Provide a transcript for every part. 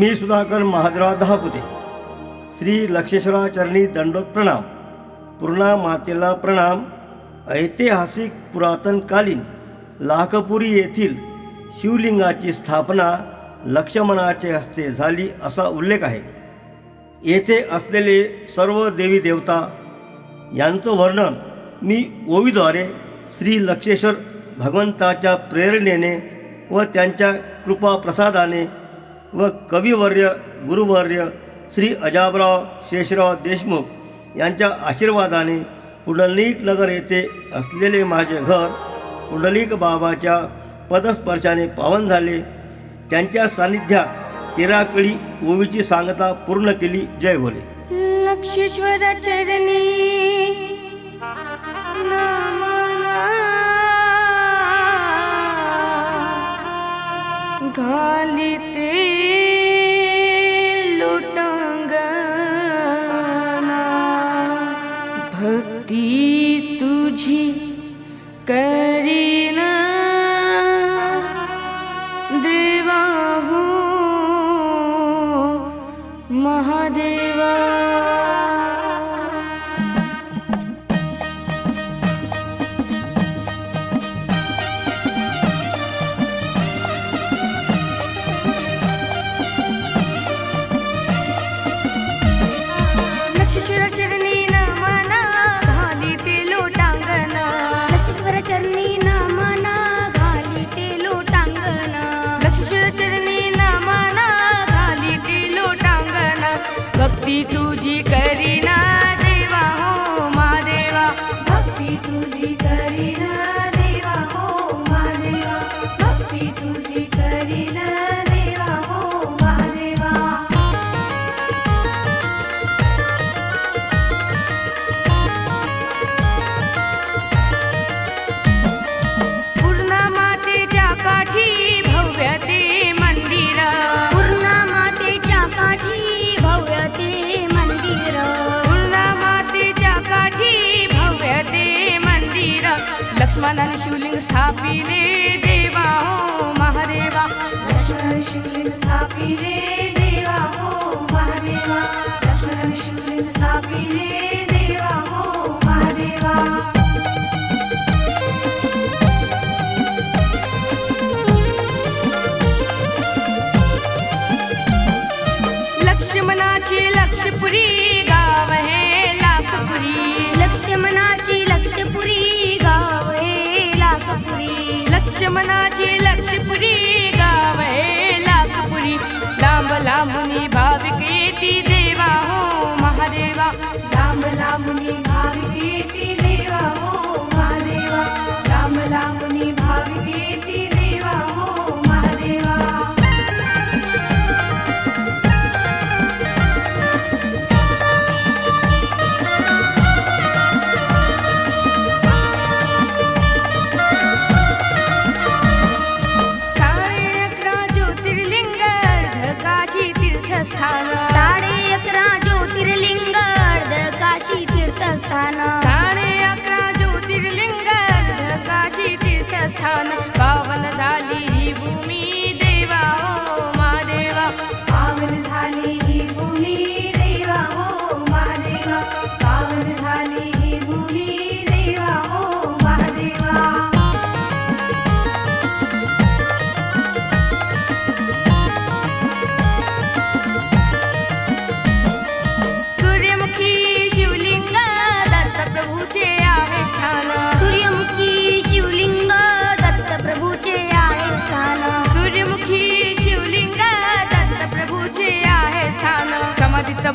मी सुधाकर महादराव दहापुते. श्री लक्षेश्वराचरणी दंडोत प्रणाम पूर्णा मातेला प्रणाम. ऐतिहासिक पुरातनकालीन लाखपुरी येथील शिवलिंगाची स्थापना लक्ष्मणाचे हस्ते झाली असा उल्लेख आहे. येथे असलेले सर्व देवी देवता यांचं वर्णन मी ओवीद्वारे श्री लक्षेश्वर भगवंताच्या प्रेरणेने व त्यांच्या कृपाप्रसादाने व कविवर्य गुरुवर्य श्री अजाबराव शेषराव देशमुख यांच्या आशीर्वादाने पुंडलिक नगर येथे असलेले माझे घर पुंडलिक बाबाच्या पदस्पर्शाने पावन झाले. त्यांच्या सान्निध्यात तेराकळी ओवीची सांगता पूर्ण केली. जय भोले. लक्षेश्वर चरणी good. लक्ष्मणन शिवलिंग स्थापिले देवा हो महादेवा. लक्ष्मण शिवलिंग स्थापिले लक्ष्मणाची लक्षपुरी गाव हे लाखपुरी. लांब लांबनी भाविक येती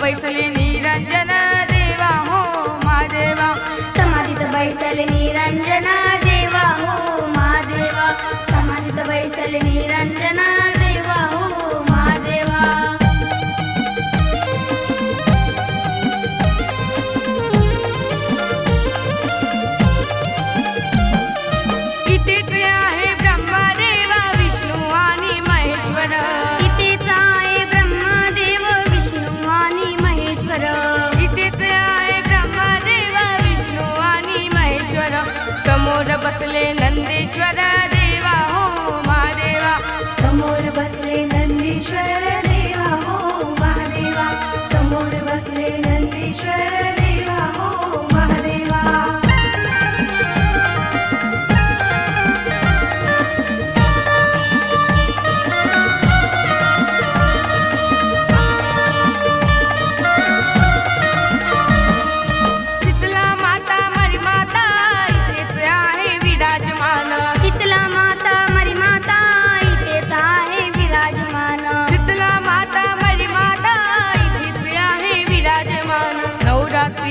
foi, Celine? नंदेश्वर देवा हो महादेवा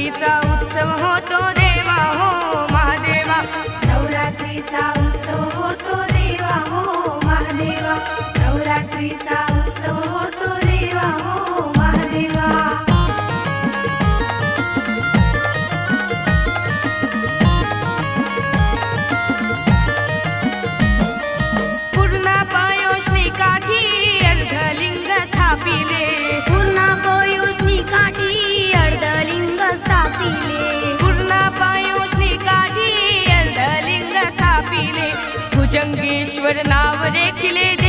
नवरात्रीचा उत्सव होतो etkiledi.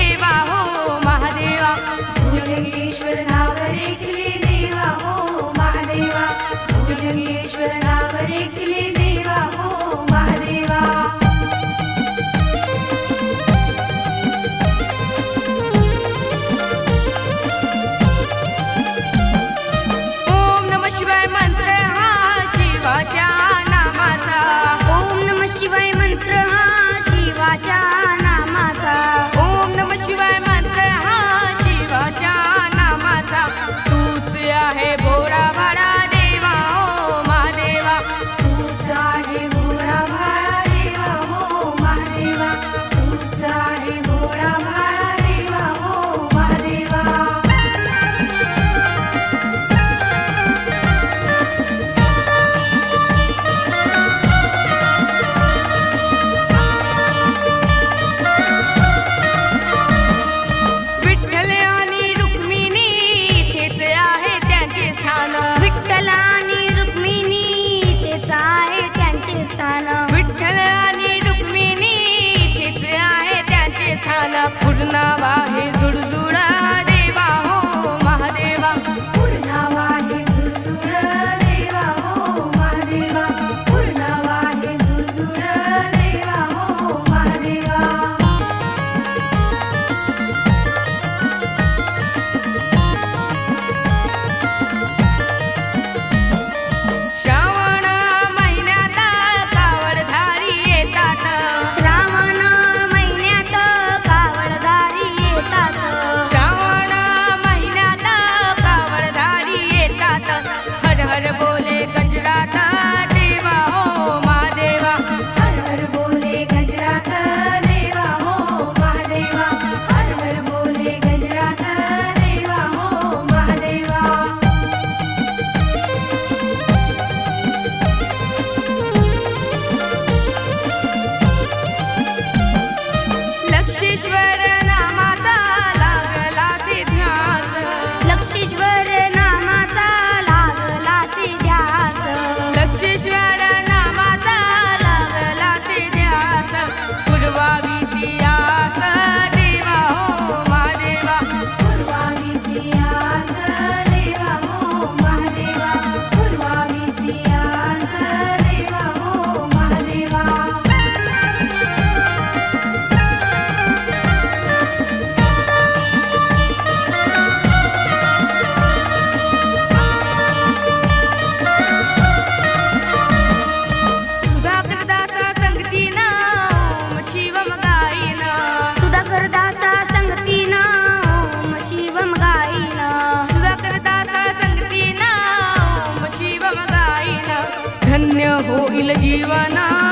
જીવના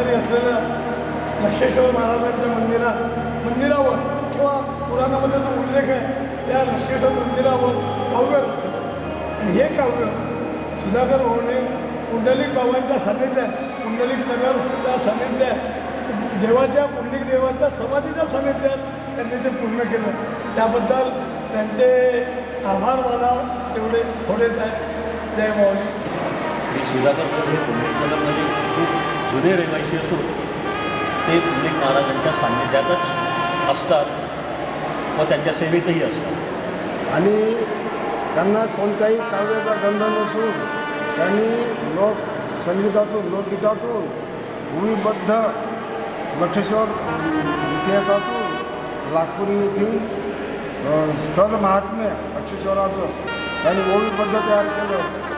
किनारी असलेल्या लक्षेश्वर महाराजांच्या मंदिरात मंदिरावर किंवा पुराणामध्ये जो उल्लेख आहे त्या लक्षेश्वर मंदिरावर काव्य रचलं आणि हे काव्य सुधाकर भाऊने पुंडलिक बाबांच्या सान्निध्यात पुंडलिक नगरच्या सान्निध्यात देवाच्या पुंडलिक देवाच्या समाधीच्या सान्निध्यात त्यांनी ते पूर्ण केलं. त्याबद्दल त्यांचे आभार मला तेवढे थोडेच आहेत जय माऊली. श्री सुधाकर भाऊ हे पुंडलिकनगरमध्ये खूप जुने रहिवासी असून ते पुंडलिक महाराजांच्या सान्निध्यातच असतात व त्यांच्या सेवेतही असतात. आणि त्यांना कोणत्याही काव्याचा गंध नसून त्यांनी लोक संगीतातून लोकगीतातून भूमिबद्ध लक्षेश्वर इतिहासातून नागपुरी येथील स्थल महात्म्य लक्षेश्वराचं त्यांनी ओवीबद्ध तयार केलं.